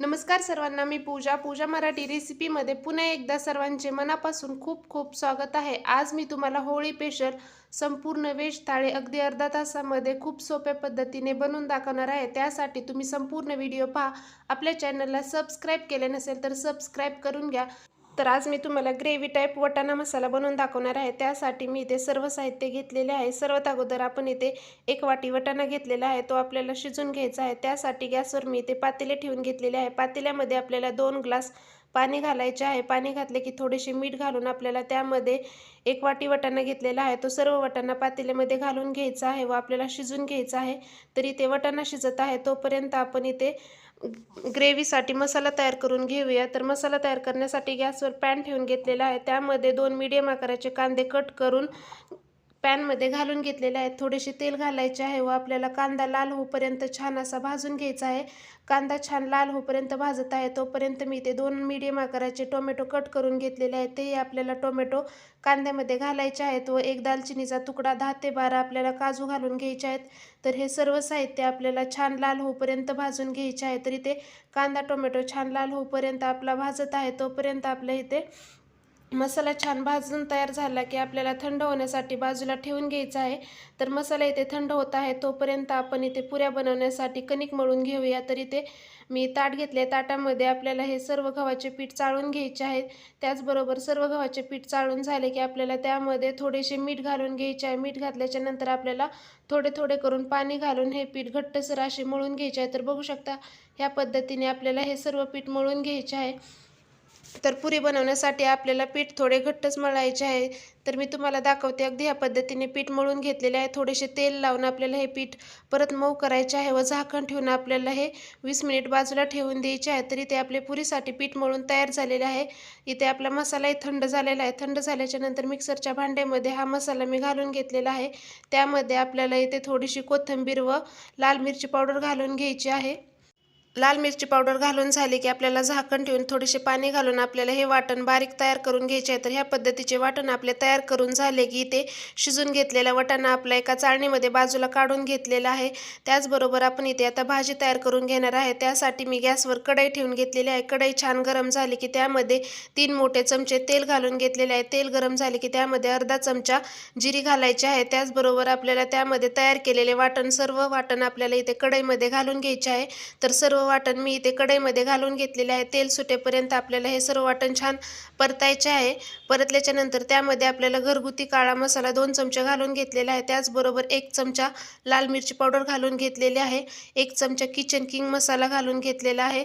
नमस्कार सर्वांना मी पूजा. पूजा मराठी रेसिपीमध्ये पुन्हा एकदा सर्वांचे मनापासून खूप खूप स्वागत आहे. आज मी तुम्हाला होळी स्पेशल संपूर्ण वेज थाळी अगदी अर्धा तासामध्ये खूप सोप्या पद्धतीने बनवून दाखवणार आहे. त्यासाठी तुम्ही संपूर्ण व्हिडिओ पहा. आपल्या चॅनलला सबस्क्राईब केले नसेल तर सबस्क्राईब करून घ्या. तर आज मी तुम्हाला ग्रेव्ही टाईप वटाणा मसाला बनवून दाखवणार आहे. त्यासाठी मी इथे सर्व साहित्य घेतलेले आहे. सर्वात अगोदर आपण इथे एक वाटी वटाणा घेतलेला आहे. तो आपल्याला शिजून घ्यायचा आहे. त्यासाठी गॅसवर मी इथे पातेले ठेवून घेतलेले आहे. पातेल्यामध्ये आपल्याला दोन ग्लास पाणी घालायचे आहे. पाणी घातले की थोडेसे मीठ घालून आपल्याला त्यामध्ये एक वाटी वटाणा घेतलेला आहे. तो सर्व वटाणा पातेल्यामध्ये घालून घ्यायचा आहे व आपल्याला शिजून घ्यायचा आहे. तर इथे वटाणा शिजत आहे. तोपर्यंत आपण इथे ग्रेव्हीसाठी मसाला तयार करून घेऊया. तर मसाला तयार करण्यासाठी गॅसवर पॅन ठेवून घेतलेला आहे. त्यामध्ये दोन मीडियम आकाराचे कांदे कट करून पॅनमध्ये घालून घेतलेले आहेत. थोडेसे तेल घालायचे आहे व आपल्याला कांदा लाल होईपर्यंत छान असा भाजून घ्यायचा आहे. कांदा छान लाल होईपर्यंत भाजत आहे. तोपर्यंत मी ते दोन मीडियम आकाराचे टोमॅटो कट करून घेतलेले आहेत. तेही आपल्याला टोमॅटो कांद्यामध्ये घालायचे आहेत व एक दालचिनीचा तुकडा दहा ते बारा आपल्याला काजू घालून घ्यायचे आहेत. तर हे सर्व साहित्य आपल्याला छान लाल होईपर्यंत भाजून घ्यायचे आहे. तर इथे कांदा टोमॅटो छान लाल होईपर्यंत आपला भाजत आहे. तोपर्यंत आपल्या इथे मसाला छान भाजून तयार झाला की आपल्याला थंड होण्यासाठी बाजूला ठेवून घ्यायचा आहे. तर मसाला इथे थंड होत आहे. तोपर्यंत आपण इथे पुऱ्या बनवण्यासाठी कणिक मळून घेऊया. तर इथे मी ताट घेतले ताटामध्ये आपल्याला हे सर्व गव्हाचे पीठ चाळून घ्यायचे आहे. त्याचबरोबर सर्व गव्हाचे पीठ चाळून झाले की आपल्याला त्यामध्ये थोडेसे मीठ घालून घ्यायचे आहे. मीठ घातल्याच्या नंतर आपल्याला थोडे थोडे करून पाणी घालून हे पीठ घट्टसर असे मळून घ्यायचे आहे. तर बघू शकता ह्या पद्धतीने आपल्याला हे सर्व पीठ मळून घ्यायचे आहे. तर पुरी बनवण्यासाठी आपल्याला पीठ थोडे घट्टच मळायचे आहे. तर मी तुम्हाला दाखवते अगदी ह्या पद्धतीने पीठ मळून घेतलेले आहे. थोडेसे तेल लावून आपल्याला हे पीठ परत मऊ करायचे आहे व झाकण ठेवून आपल्याला हे वीस मिनिट बाजूला ठेवून द्यायचे आहे. तर इथे आपले पुरीसाठी पीठ मळून तयार झालेले आहे. इथे आपला मसालाही थंड झालेला आहे. थंड झाल्याच्यानंतर मिक्सरच्या भांड्यामध्ये हा मसाला मी घालून घेतलेला आहे. त्यामध्ये आपल्याला इथे थोडीशी कोथिंबीर व लाल मिरची पावडर घालून घ्यायची आहे. लाल मिरची पावडर घालून झाली की आपल्याला झाकण ठेवून थोडेसे पाणी घालून आपल्याला हे वाटण बारीक तयार करून घ्यायचे आहे. तर ह्या पद्धतीचे वाटण आपले तयार करून झाले की ते शिजून घेतलेला वाटाणा आपला एका चाळणीमध्ये बाजूला काढून घेतलेला आहे. त्याचबरोबर आपण इथे आता भाजी तयार करून घेणार आहे. त्यासाठी मी गॅसवर कढई ठेवून घेतलेली आहे. कढई छान गरम झाली की त्यामध्ये तीन मोठे चमचे तेल घालून घेतलेले आहे. तेल गरम झाले की त्यामध्ये अर्धा चमचा जिरी घालायची आहे. त्याचबरोबर आपल्याला त्यामध्ये तयार केलेले वाटण सर्व वाटण आपल्याला इथे कढईमध्ये घालून घ्यायचे आहे. तर सर्व वाटण मी इथे कढईमध्ये घालून घेतलेले आहे. तेल सुटेपर्यंत आपल्याला हे सर्व वाटण छान परतायचे आहे. परतल्याच्यानंतर त्यामध्ये आपल्याला घरगुती काळा मसाला दोन चमचे घालून घेतलेला आहे. त्याचबरोबर एक चमचा लाल मिरची पावडर घालून घेतलेली आहे. एक चमचा किचन किंग मसाला घालून घेतलेला आहे.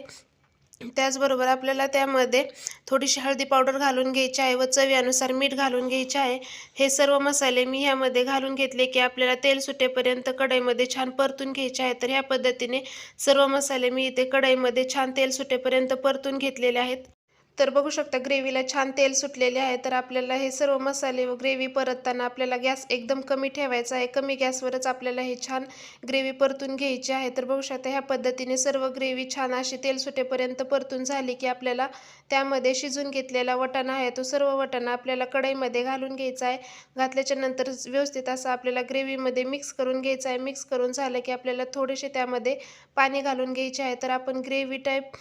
त्याचबरोबर आपल्याला त्यामध्ये थोडीशी हळदी पावडर घालून घ्यायची आहे व चवीनुसार मीठ घालून घ्यायचे आहे. हे सर्व मसाले मी ह्यामध्ये घालून घेतले की आपल्याला तेल सुटेपर्यंत कढईमध्ये छान परतून घ्यायचे आहे. तर ह्या पद्धतीने सर्व मसाले मी इथे कढईमध्ये छान तेल सुटेपर्यंत परतून घेतलेले आहेत. तर बघू शकता ग्रेव्हीला छान तेल सुटलेले आहे. तर आपल्याला हे सर्व मसाले व ग्रेव्ही परतताना आपल्याला गॅस एकदम कमी ठेवायचा आहे. कमी गॅसवरच आपल्याला हे छान ग्रेव्ही परतून घ्यायची आहे. तर बघू शकता ह्या पद्धतीने सर्व ग्रेव्ही छान अशी तेल सुटेपर्यंत परतून झाली की आपल्याला त्यामध्ये शिजून घेतलेला वटाणा आहे तो सर्व वटाणा आपल्याला कढईमध्ये घालून घ्यायचा आहे. घातल्याच्या नंतर व्यवस्थित असं आपल्याला ग्रेव्हीमध्ये मिक्स करून घ्यायचा आहे. मिक्स करून झालं की आपल्याला थोडेसे त्यामध्ये पाणी घालून घ्यायचे आहे. तर आपण ग्रेव्ही टाईप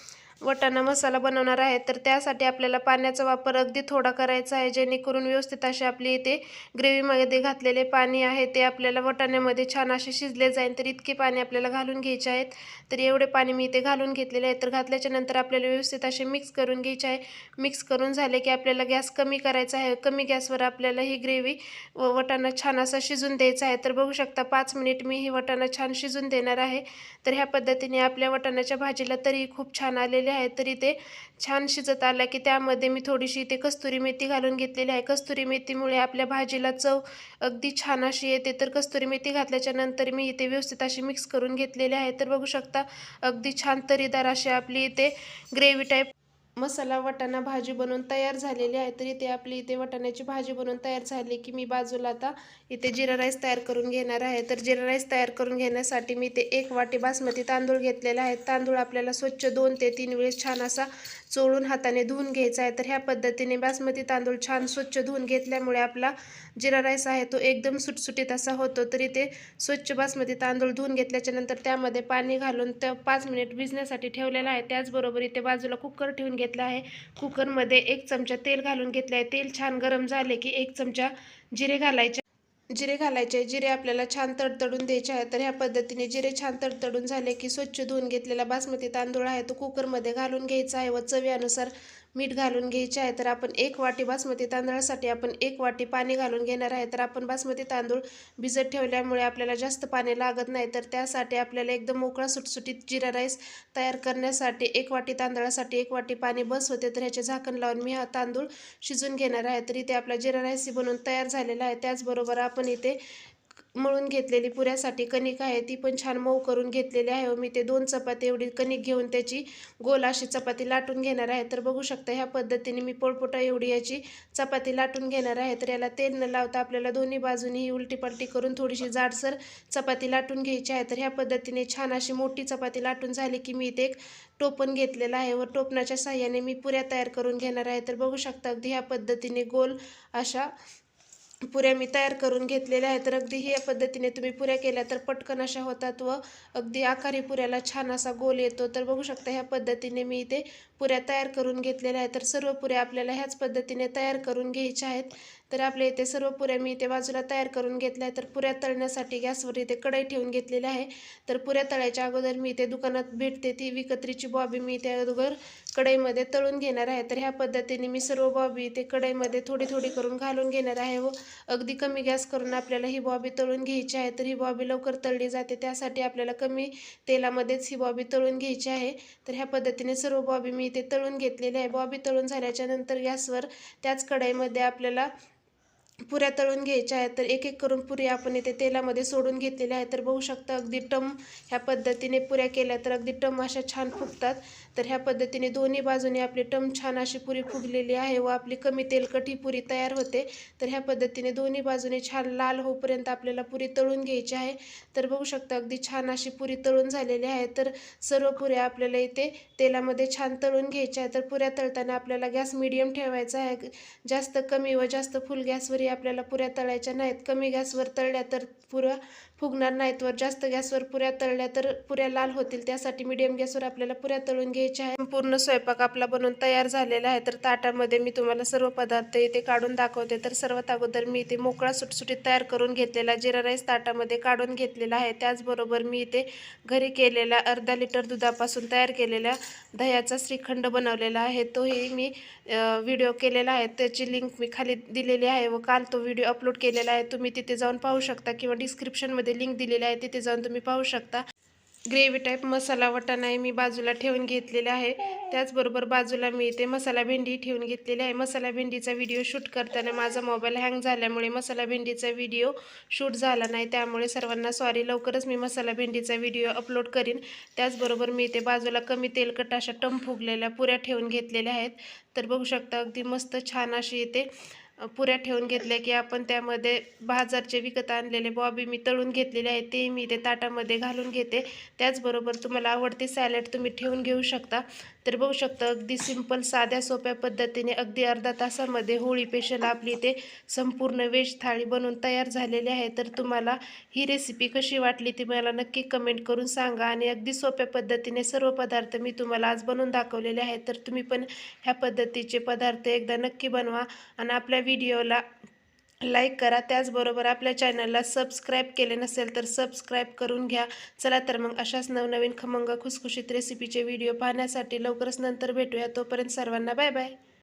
वटाणा मसाला बनवणार आहे. तर त्यासाठी आपल्याला पाण्याचा वापर अगदी थोडा करायचा आहे जेणेकरून व्यवस्थित असे आपली इथे ग्रेव्हीमध्ये घातलेले पाणी आहे ते आपल्याला वटाण्यामध्ये छान असे शिजले जाईल तर इतके पाणी आपल्याला घालून घ्यायचे आहेत. तर एवढे पाणी मी इथे घालून घेतलेले आहे. तर घातल्याच्या नंतर आपल्याला व्यवस्थित असे मिक्स करून घ्यायचे आहे. मिक्स करून झाले की आपल्याला गॅस कमी करायचा आहे. कमी गॅसवर आपल्याला ही ग्रेव्ही व वटाणा छान असा शिजून द्यायचा आहे. तर बघू शकता पाच मिनिट मी ही वटाणा छान शिजून देणार आहे. तर ह्या पद्धतीने आपल्या वटाण्याच्या भाजीला तरी खूप छान आलेली आहे तरी ते छान शिजत आला की त्यामध्ये मी थोडीशी इथे कस्तुरी मेथी घालून घेतलेली आहे. कस्तुरी मेथीमुळे आपल्या भाजीला चव अगदी छान अशी येते. तर कस्तुरी मेथी घातल्याच्या नंतर मी इथे व्यवस्थित अशी मिक्स करून घेतलेली आहे. तर बघू शकता अगदी छान तरीदार अशी आपली इथे ग्रेव्ही टाईप मसाला वाटाणा भाजी बनवून तयार झालेली आहे. तर इथे आपली इथे वाटाण्याची भाजी बनवून तयार झाली की मी बाजूला आता इथे जिरा राईस तयार करून घेणार आहे. तर जिरा राईस तयार करून घेण्यासाठी मी इथे एक वाटी बासमती तांदूळ घेतलेला आहे. तांदूळ आपल्याला स्वच्छ दोन ते तीन वेळेस छान असा चोळून हाताने धुवून घ्यायचा आहे. तर ह्या पद्धतीने बासमती तांदूळ छान स्वच्छ धुवून घेतल्यामुळे आपला जिरा राईस आहे तो एकदम सुटसुटीत असा होतो. तरी ते स्वच्छ बासमती तांदूळ धुवून घेतल्याच्या नंतर त्यामध्ये पाणी घालून त्या पाच मिनिट भिजण्यासाठी ठेवलेला आहे. त्याचबरोबर इथे बाजूला कुकर ठेवून घेतला आहे. कुकरमध्ये एक चमचा तेल घालून घेतलं आहे तेल छान गरम झाले की एक चमचा जिरे घालायचे. जिरे घालायचे. जिरे आपल्याला छान तडतडून द्यायचे आहे तर ह्या पद्धतीने जिरे छान तडतडून झाले की स्वच्छ धुवून घेतलेला बासमती तांदूळ आहे तो कुकरमध्ये घालून घ्यायचा आहे व चवीनुसार मीठ घालून घ्यायचे आहे तर आपण एक वाटी बासमती तांदळासाठी आपण एक वाटी पाणी घालून घेणार आहे. तर आपण बासमती तांदूळ भिजत ठेवल्यामुळे आपल्याला जास्त पाणी लागत नाही. तर त्यासाठी आपल्याला एकदम मोकळा सुटसुटीत जिरा राईस तयार करण्यासाठी एक वाटी तांदळासाठी एक वाटी पाणी बस होते तर ह्याचे झाकण लावून मी हा तांदूळ शिजून घेणार आहे. तर इथे आपला जिरा राईस बनवून तयार झालेला आहे. त्याचबरोबर आपण इथे मळून घेतलेली पुऱ्यासाठी कणिक आहे ती पण छान मऊ करून घेतलेली आहे. व मी ते दोन चपाती एवढी कणिक घेऊन त्याची गोल अशी चपाती लाटून घेणार आहे. तर बघू शकता ह्या पद्धतीने मी पोळपोटा एवढी याची चपाती लाटून घेणार आहे. तर याला तेल न लावता आपल्याला दोन्ही बाजूनी ही उलटीपलटी करून थोडीशी जाडसर चपाती लाटून घ्यायची आहे. तर ह्या पद्धतीने छान अशी मोठी चपाती लाटून झाली की मी इथे एक टोपण घेतलेलं आहे. व टोपणाच्या साह्याने मी पुऱ्या तयार करून घेणार आहे. तर बघू शकता अगदी ह्या पद्धतीने गोल अशा पुऱ्या मी तयार करून घेतलेल्या आहेत. तर अगदी ह्या पद्धतीने तुम्ही पुऱ्या केल्या तर पटकन अशा होतात व अगदी आकारी पुऱ्याला छान असा गोल येतो. तर बघू शकता ह्या पद्धतीने मी इथे पुऱ्या तयार करून घेतलेल्या आहेत. तर सर्व पुऱ्या आपल्याला ह्याच पद्धतीने तयार करून घ्यायच्या आहेत. तर आपल्या इथे सर्व पुऱ्या मी इथे बाजूला तयार करून घेतल्या आहेत. तर पुऱ्या तळण्यासाठी गॅसवर इथे कढई ठेवून घेतलेली आहे. तर पुऱ्या तळायच्या अगोदर मी इथे दुकानात भेटते ती विकत्रीची बॉबी मी इथे अगोदर कढईमध्ये तळून घेणार आहे. तर ह्या पद्धतीने मी सर्व बॉबी इथे कढईमध्ये थोडी थोडी करून घालून घेणार आहे व अगदी कमी गॅस करून आपल्याला ही बॉबी तळून घ्यायची आहे. तर ही बॉबी लवकर तळली जाते. त्यासाठी आपल्याला कमी तेलामध्येच ही बॉबी तळून घ्यायची आहे. तर ह्या पद्धतीने सर्व बॉबी मी इथे तळून घेतलेले आहे. बॉबी तळून झाल्याच्यानंतर गॅसवर त्याच कढईमध्ये आपल्याला पुऱ्या तळून घ्यायच्या आहेत. तर एक एक करून पुऱ्या आपण इथे तेलामध्ये सोडून घेतलेल्या आहेत. तर बघू शकता अगदी टम ह्या पद्धतीने पुऱ्या केल्या तर अगदी टम अशा छान फुगतात. तर ह्या पद्धतीने दोन्ही बाजूने आपली टम छान अशी पुरी फुगलेली आहे व आपली कमी तेलकट ही पुरी तयार होते. तर ह्या पद्धतीने दोन्ही बाजूने छान लाल होऊपर्यंत आपल्याला पुरी तळून घ्यायची आहे. तर बघू शकता अगदी छान अशी पुरी तळून झालेली आहे. तर सर्व पुऱ्या आपल्याला इथे तेलामध्ये छान तळून घ्यायच्या आहे तर पुऱ्या तळताना आपल्याला गॅस मिडियम ठेवायचा आहे. जास्त कमी व जास्त फुल गॅसवरही आपल्याला पुऱ्या तळायच्या नाहीत. कमी गॅसवर तळल्या तर पुऱ्या फुगणार नाहीत वर. जास्त गॅसवर पुऱ्या तळल्या तर पुऱ्या लाल होतील. त्यासाठी मिडियम गॅसवर आपल्याला पुऱ्या तळून घ्यायच्या आहे पूर्ण स्वयंपाक आपला बनवून तयार झालेला आहे. तर ताटामध्ये मी तुम्हाला सर्व पदार्थ इथे काढून दाखवते. तर सर्वात अगोदर मी इथे मोकळा सुटसुटीत तयार करून घेतलेला जिरा राईस ताटामध्ये काढून घेतलेला आहे. त्याचबरोबर मी इथे घरी केलेला अर्धा लिटर दुधापासून तयार केलेल्या दह्याचा श्रीखंड बनवलेला आहे. तोही मी व्हिडिओ केलेला आहे. त्याची लिंक मी खाली दिलेली आहे व काल तो व्हिडिओ अपलोड केलेला आहे. तुम्ही तिथे जाऊन पाहू शकता किंवा डिस्क्रिप्शनमध्ये लिंक दिलेली आहे तिथे जाऊन तुम्ही पाहू शकता. ग्रेव्ही टाईप मसाला वाटाणा मी बाजूला ठेवून घेतलेला आहे. त्याचबरोबर बाजूला मी इथे मसाला भेंडी ठेवून घेतलेली आहे. मसाला भेंडीचा व्हिडिओ शूट करताना माझा मोबाईल हँग झाल्यामुळे मसाला भेंडीचा व्हिडिओ शूट झाला नाही. त्यामुळे सर्वांना सॉरी लवकरच मी मसाला भेंडीचा व्हिडिओ अपलोड करीन. त्याचबरोबर मी इथे बाजूला कमी तेलकट अशा टम फुगलेल्या पुऱ्या ठेवून घेतलेल्या आहेत. तर बघू शकता अगदी मस्त छान अशी इथे पुऱ्या ठेवून घेतल्या की आपण त्यामध्ये बाजारचे विकत आणलेले बॉबी मी तळून घेतलेले आहे ते मी ते ताटामध्ये घालून घेते. त्याचबरोबर तुम्हाला आवडते सॅलड तुम्ही ठेवून घेऊ शकता. तर बघू शकता अगदी सिंपल साध्या सोप्या पद्धतीने अगदी अर्धा तासामध्ये होळी पेशल आपली ते संपूर्ण वेज थाळी बनवून तयार झालेली आहे. तर तुम्हाला ही रेसिपी कशी वाटली ती मला नक्की कमेंट करून सांगा आणि अगदी सोप्या पद्धतीने सर्व पदार्थ मी तुम्हाला आज बनवून दाखवलेले आहेत. तर तुम्ही पण ह्या पद्धतीचे पदार्थ एकदा नक्की बनवा आणि आपल्या व्हिडिओला लाईक करा. त्याचबरोबर आपल्या चॅनलला सबस्क्राईब केले नसेल तर सबस्क्राईब करून घ्या. चला तर मग अशाच नवनवीन खमंग खुसखुशीत रेसिपीचे व्हिडिओ पाहण्यासाठी लवकरच नंतर भेटूया. तोपर्यंत सर्वांना बाय बाय.